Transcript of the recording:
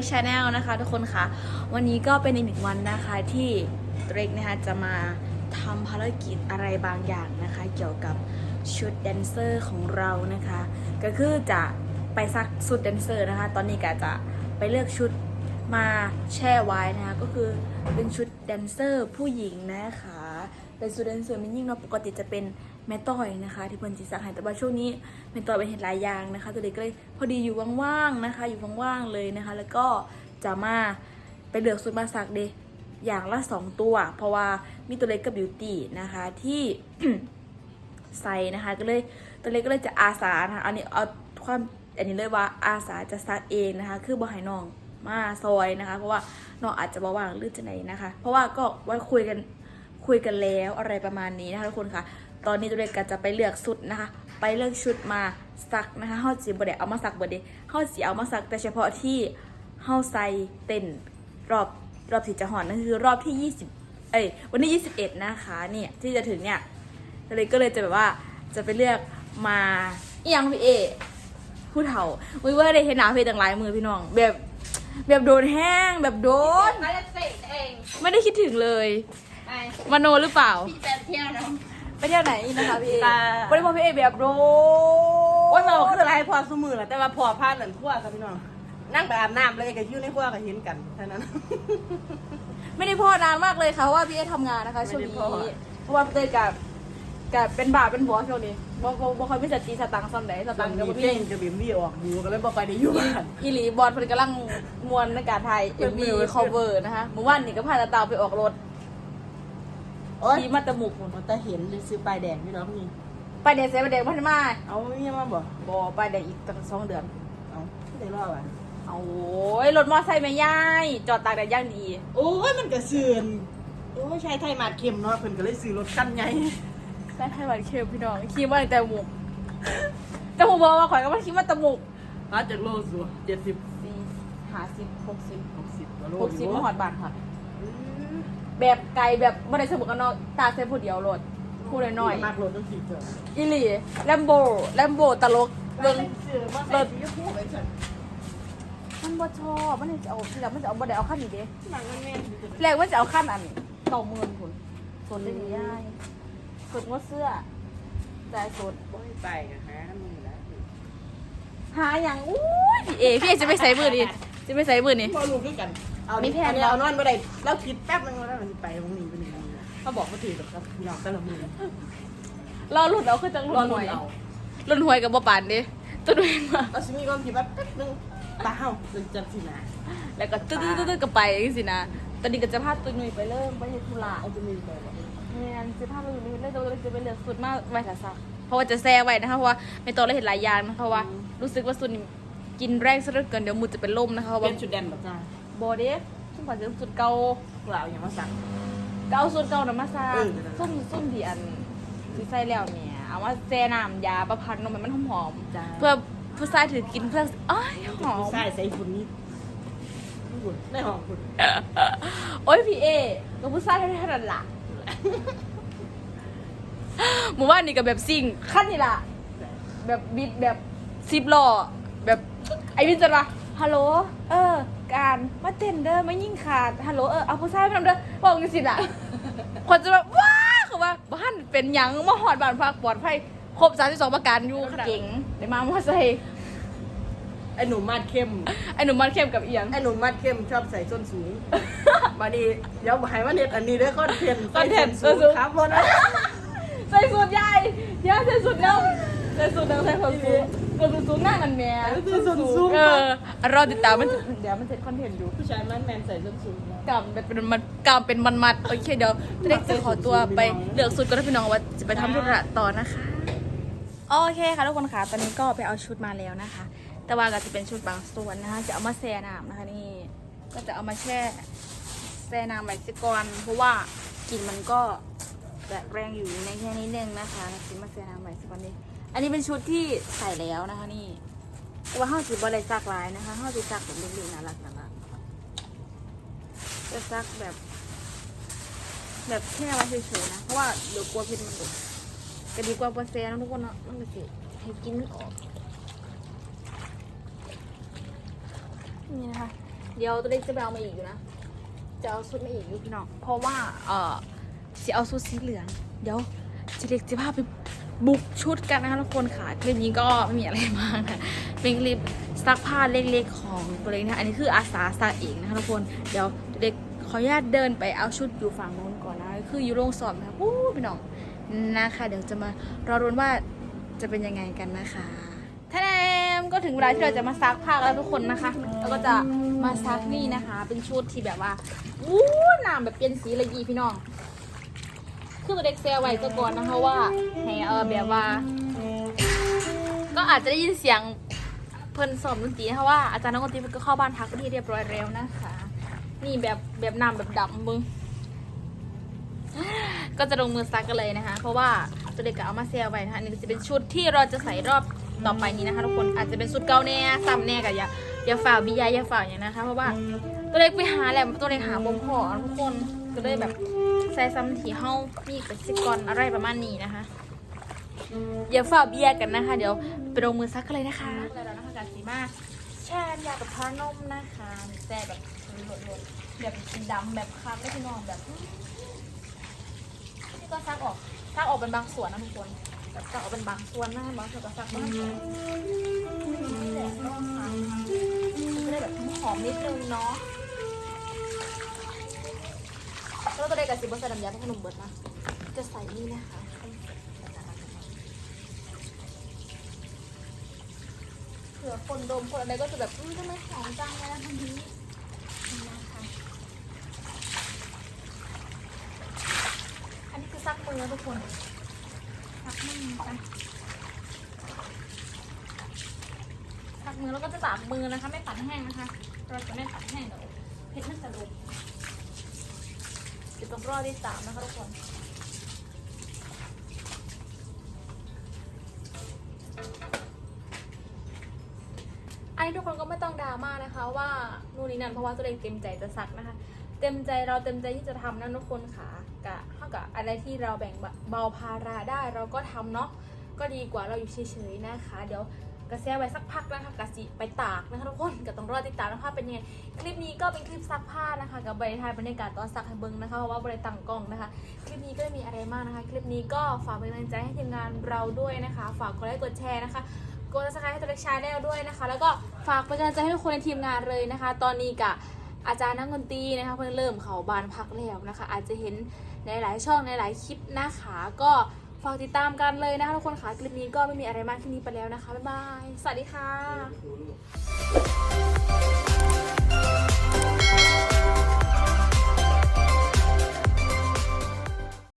My Channel นะคะทุกคนคะวันนี้ก็เป็นอีกหนึ่งวันนะคะที่ตัวเอกนะคะจะมาทำภารกิจอะไรบางอย่างนะคะ เกี่ยวกับชุดแดนเซอร์ของเรานะคะ ก็คือจะไปซักชุดแดนเซอร์นะคะ ตอนนี้ก็จะไปเลือกชุดมาแช่ไว้นะคะ ก็คือ เป็นชุดแดนเซอร์ผู้หญิงนะคะ เป็นชุดแดนเซอร์มันยิ่งเนาะปกติจะเป็นแม่ต้อยนะคะ ที่เพิ่นจิสักให้แต่ว่าช่วงนี้แม่ต้อยเป็นเห็นหลายอย่างนะคะ ตัวเด็กก็เลยพอดีอยู่ว่างๆนะคะ อยู่ว่างๆเลยนะคะ แล้วก็จะมาไปเลือกชุดมาสักเดอย่างละสองตัว เพราะว่ามีตัวเล็กกับบิวตี้นะคะที่ใส่นะคะก็เลยตัวเล็กก็เลยจะอาสานะคะอันนี้เอาความอันนี้เลยว่าอาสาจะซักเองนะคะ คือบ่ให้น้อง มาซอยนะคะ เพราะว่าน้องอาจจะบ่ว่างหรือจะไหนนะคะ เพราะว่าก็ไว้คุยกันคุยกันแล้วอะไรประมาณนี้นะคะทุกคนค่ะ ตอนนี้ตัวเล็กก็จะไปเลือกชุดนะคะ ไปเลือกชุดมาซักนะคะเฮาสิบ่ได้เอามาซักบ่ได้เฮาสิเอามาซักแต่เฉพาะที่เฮาใส่เต้นรอบรอบที่จะหอนนั่นคือรอบที่ 20 เอ้ยวันที่21 นะคะเนี่ยที่จะถึงเนี่ยตัวเล็กก็เลยจะแบบว่าจะไปเลือกมาเอียงพี่เอผู้เฒ่าวิว่าได้เห็นหนาเพต่างหลายมือพี่น้องแบบ แบบโดนแห้งแบบโดนมาจะเสร็จเองไม่ได้คิดถึงเลยไปมโนหรือเปล่า พี่จะเที่ยวเนาะ ไปเที่ยวไหนนะคะพี่เอตาวันนี้พอพี่เอแบบโดโอ้ยเราคืออะไรพอสมือแหละแต่ว่าพอพลาดหลังขั้วครับพี่น้องนั่งไปอาบน้ำเลยกับยิ้วในขั้วก็เห็นกันเท่านั้น ไม่ได้พ่อนานมากเลยค่ะเพราะว่าพี่เอทำงานนะคะช่วงไม่นี้ได้พ่อเพราะว่าเต้กับ กับเป็นบ่าวเป็นบัวช่วงนี้บ่บ่บ่ค่อยมีสติสตังค์ซ้ำไหนสตตัองนค์กับนี้พี่เพ่งจะบิ่มวี่ออกดูก็เลยบอกไปได้อยู่บ้าน อีหลีบอลเพิ่นกำลังมวนในการถ่ายเพิ่เอ็นมมืวีอคอเวอร์นะคะเมื่อวานนี่ก็พาตาเตาไปออกรถโอ้ยขี่มาตะหมุกมันแต่เห็นเลยซื้อปลายแดงพี่น้องนี่ ไปเดทเซไปเดทพันมาเอาไม่มีมาบอกบอไปเดทอีกตั้งสองเดือน เอาไม่ได้รอบอะเอาโอ้ยรถมอไซค์ไม่ย่ายจอดตากแดดย่างดี โอ้ยมันกระเสือนโอ้ยชายไทยมาดเข็มเนาะเพิ่นก็เลยซื้อรถคันใหญ่ แค่ไทยวันเคมพี่น้องขี่มาตั้งแต่หมุกแต่ผมบอกว่าข่อยก็มาขี่มาตะหมุกมาจากโลสัวเจ็ดสิบสี่ห้าสิบหกสิบหกสิบกว่าโลหกสิบอยู่มาหอดบาทค่ะ แบบไกลแบบไม่ได้สมุกกันเนาะตาเส้นผู้เดียวรถพูดน้อยมากโลต้องสี่เจอๆอีหลีแลมโบแลมโบตลกเบิ่งซื้อมาใส่ที่พูดไปสั่นมันบ่ชอบมันจะเอาทีหลังมันจะเอาบ่ได้เอาขั้นนี้เด้หนังมันแม่นอยู่แต่แรกว่าจะเอาขั้นอันเก่าหมื่นคุณส่วนได้ดีย่าย สุดงดเสื้อแต่สุดบ่ให้ไปกันฮะมึงนะหาอย่างอุ้ยพี่เอพี่เอจะไปใส่มือนี่จะไปใส่มือนี่พอรู้คือกันเอามีมีแผนเรานอนบ่ได้เราคิดแป๊บนึงแล้วมันไปตรงนี้ไปนี่เขาบอกว่าถือกับครับพี่น้องแต่ละมือรอหลุดเอาคือจังหลุรอดหลุ้วนยเอาหลุดหวยกับบ่ปานเด้ตัวเองมาเราสิมีความคิดว่าแป๊บนึงตาเฮาจนจังสินะแล้วก็ตึ๊ดตึ๊ดตึ๊ดกับไปจังสินะตอนนี้ก็จะพาตัวหนุ่ยไปเริ่มไปเฮ็ดธุระเอาจะมีไปบ่ เนี่ยจะพาไปอยู่นี่เลยเราจะไปเลือกสุดมาไว้ถ้าซักเพราะว่าจะแซ่ไว้นะคะเพราะว่าไม่ต้องเราเห็นหลายอย่างนะคะเพราะว่ารู้สึกว่าสุดนี่กินแรงซะเหลือเกินเดี๋ยวมือจะเป็นลมนะคะเพราะเป็ว่านชุดแดนแบบจ้าบอเด้ซุ่มขวัญซื้อสุดเก่าเปล่าอย่างมาสั่งก็เอาสุดเก่าน่ะมาซาเออซุ่มซุ่มที่อันที่ใส่แล้วเนี่ยเอามาแซ่น้ำยาประพันธ์นมให้มันหอมจ้าๆเพื่อผู้ชายถือกินเพื่ออ้ายหอมใส่ใส่ฝุ่นนี้ฝุ่นในห้องฝุ่นโอ้ยพี่เอกับผู้ชายเท่านั้นล่ะ หมู่บ้านนี่ก็แบบซิ่งขั้นนี่ล่ะ แบบบิดแบบซิบล้อแบบไอ้วินจะมาฮัลโหล เออ การมาเต้นเด้อมายิ่งขาด ฮัลโหล เออ เอาผู้ชายมาทำเด้อบอกกันสิล่ะคนจะแบบว้าคือว่าบ้านเป็นหยังมาหอดบ้านพักปลอดภัยครบ32ประการอยู่เก่งได้มามอไซค์ไอ้หนุ่มมาดเข้มไอ้หนุ่มมันเข้มกับเอียงไอ้หนุ่มมาดเข้มชอบใส่ส้นสูง มาดีเดี๋ยวให้มาเน็ตอันนี้เด้อคอนเทนต์คอนเทนต์ใส่ส้สูงครับเพราะนะใส่สูตรใหญ่ยาใส่สูตรเดิมใส่สูตรเดิมใส่สูตรสูงสูตรสูงนั่งมันแหม่ใส่ส้นสูงเออรอติดตามมันเดี๋ยวมันเสร็จคอนเทนต์อยู่ผู้ชายมันแมนใส่ส้นสูงกำเป็นมันกำเป็นมันมัดโอเคเดี๋ยวเล็กจะขอตัวไปเลือกสูตรก็ได้พี่น้องว่าจะไปทำธุระต่อนะคะโอเคค่ะทุกคนค่ะตอนนี้ก็ไปเอาชุดมาแล้วนะคะ แต่ว่าก็จะเป็นชุดบางส่วนนะคะ จะเอามาแช่น้ำนะคะนี่ก็จะเอามาแช่ แช่น้ำไว้สิก่อนเพราะว่ากลิ่นมันก็แบบแรงอยู่ในแค่นิดนึงนะคะซื้อมาแช่น้ำไว้สิก่อนนี้อันนี้เป็นชุดที่ใส่แล้วนะคะนี่ว่าห้าสิบบาทซักลายนะคะห้าสิซักแบบเล็กๆน่ารักน่ารักจะซักแบบ แบบแช่ไว้เฉยๆนะเพราะว่าเดี๋ยวกลัวพิษมันหลุก็ดีกว่าปลาแซนะทุกคนเนาะมันก็สิให้กินไม่ออกนี่นะคะ เดี๋ยวตัวเล็กจะไปเอามาอีกอยู่นะ จะเอาชุดมาอีกอยู่พี่น้องเพราะว่าเออจะเอาชุดสีเหลือง เดี๋ยวจะเล็กจะพาไปบุกชุดกันนะคะทุกคนค่ะ คลิปนี้ก็ไม่มีอะไรมากนะเป็นคลิปซักผ้าเล็กๆของตัวเล็กนะคะอันนี้คืออาสาซักเองนะคะทุกคนเดี๋ยวเล็กขออนุญาตเดินไปเอาชุดอยู่ฝั่งโน้นก่อนนะคืออยู่โรงสอบนะคะอู้พี่น้องนะคะเดี๋ยวจะมารอรุ้นว่าจะเป็นยังไงกันนะคะท่านแอมก็ถึงเวลาที่เราจะมาซักผ้าแล้วทุกคนนะคะ แล้วก็จะ มาซักนี่นะคะ เป็นชุดที่แบบว่าอู้น้ำแบบเปลี่ยนสีลยยีพี่น้อง คือตัวเด็กเซลไว้ซะก่อนนะคะว่าให้เออแบบว่า ก็อาจจะได้ยินเสียงเพิ่นสอบดนตรีนะคะว่าอาจารย์นักดนตรีเพิ่นก็เข้าบ้านพักที่เรียบร้อยแล้วนะคะ นี่แบบแบบน้ำแบบดำมึงก็จะลงมือซักกันเลยนะคะ เพราะว่าตัวเด็กก็เอามาเซลไว้นะคะนนี้ก็จะเป็นชุดที่เราจะใส่รอบต่อไปนี้นะคะทุกคนอาจจะเป็นชุดเก่าแน่ซ้ำแน่กับอย่า อย่าฝ่าบิยาอย่าฝ่าอย่างนะคะเพราะว่าตัวเล็กไปหาแหละตัวเล็กหาบ่มพอทุกคนก็เลยแบบใส่ซ้ำที่เฮามีกสิกรอะไรประมาณนี้นะคะอย่าฝ่าเบียร์กันนะคะ เดี๋ยวไปลงมือซักกันเลยนะคะแล้วนะคะกับสีมากแช่ยากับทานมนะคะแช่แบบหลดๆแบบดำแบบคักได้พี่น้องแบบนี่ก็ซักออกซักออกเป็นบางส่วนนะทุกคน แบบซักอเป็นบางส่วนนะบางส่วนก็ซักบ้างนี่แหละต้องซักมันจะได้แบบหอมนิดนึงเนาะแล้วตัวเด็กกับสีบอสใส่น้ำยาเพราะขนมเบิดนะจะใส่นี่นะคะเผื่อคนดมคนอะไรก็จะแบบอืมทำไมหอมจังเลยนะทันทีนะคะอันนี้คือซักมือนะทุกคน ซักมือกันซักมือแล้วก็จะตากมือนะคะ ไม่ปัดแห้งนะคะ เราจะไม่ปัดแห้งเดี๋ยวเพชรมันจะลงเดี๋ยวต้องรอที่สามนะคะทุกคนอันนี้ทุกคนก็ไม่ต้องดราม่านะคะ ว่านู่นนี่นั่นเพราะว่าตัวเองเต็มใจจะซักนะคะ เต็มใจเราเต็มใจที่จะทำนะทุกคนค่ะกะเท่ากับอะไรที่เราแบ่งเบาภาระได้เราก็ทำเนาะก็ดีกว่าเราอยู่เฉยๆนะคะ เดี๋ยวกระแสไว้สักพักนะคะกะสิไปตากนะคะทุกคนก็ต้องรอติดตามนะคะเป็นยังไงคลิปนี้ก็เป็นคลิปซักผ้านะคะ กับบริทายบรรยากาศตอนซักให้เบิ้งนะคะเพราะว่าบริตั้งกล้องนะคะ คลิปนี้ก็ไม่มีอะไรมากนะคะ คลิปนี้ก็ฝากเป็นกำลังใจให้ทีมงานเราด้วยนะคะ ฝากกดไลค์กดแชร์นะคะกดซับสไครต์ให้ตัวเล็กชาแนลด้วยนะคะ แล้วก็ฝากเป็นกำลังใจให้ทุกคนในทีมงานเลยนะคะ ตอนนี้กับ อาจารย์นักดนตรีนะคะเพิ่งเริ่มเขาบานพักแล้วนะคะ อาจจะเห็นในหลายช่องในหลายคลิปนะคะก็ฝากติดตามกันเลยนะคะทุกคนค่ะคลิปนี้ก็ไม่มีอะไรมากที่นี้ไปแล้วนะคะบ๊ายบายสวัสดีค่ะ